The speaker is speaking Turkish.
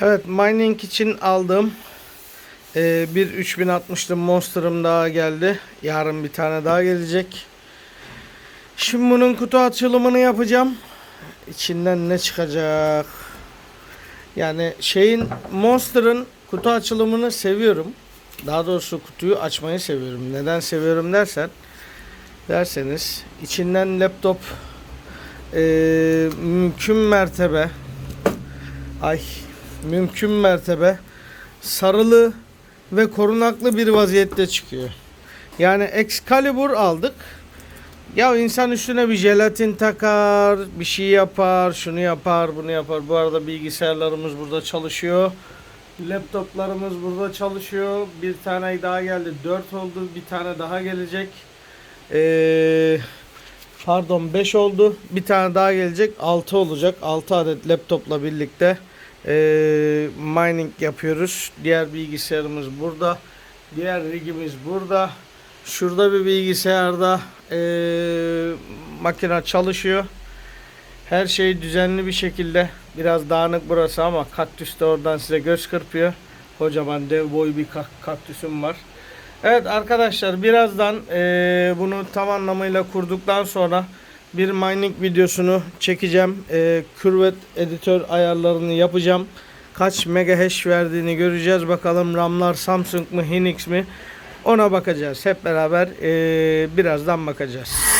Evet mining için aldığım e, bir 3060'lı Monster'ım daha geldi. Yarın bir tane daha gelecek. Şimdi bunun kutu açılımını yapacağım. İçinden ne çıkacak? Yani şeyin Monster'ın kutu açılımını seviyorum. Daha doğrusu kutuyu açmayı seviyorum. Neden seviyorum dersen derseniz içinden laptop e, mümkün mertebe ay mümkün mertebe sarılı ve korunaklı bir vaziyette çıkıyor. Yani Excalibur aldık. Ya insan üstüne bir jelatin takar, bir şey yapar, şunu yapar, bunu yapar. Bu arada bilgisayarlarımız burada çalışıyor. Laptoplarımız burada çalışıyor. Bir tane daha geldi. 4 oldu. Bir tane daha gelecek. Ee, pardon 5 oldu. Bir tane daha gelecek. 6 olacak. 6 adet laptopla birlikte ee, mining yapıyoruz. Diğer bilgisayarımız burada. Diğer rigimiz burada. Şurada bir bilgisayarda ee, makine çalışıyor. Her şey düzenli bir şekilde. Biraz dağınık burası ama kaktüs de oradan size göz kırpıyor. Kocaman dev boy bir kak- kaktüsüm var. Evet arkadaşlar birazdan eee, bunu tam anlamıyla kurduktan sonra bir mining videosunu çekeceğim. Eee Curvet editör ayarlarını yapacağım. Kaç mega hash verdiğini göreceğiz. Bakalım RAM'lar Samsung mu Hynix mi ona bakacağız. Hep beraber eee, birazdan bakacağız.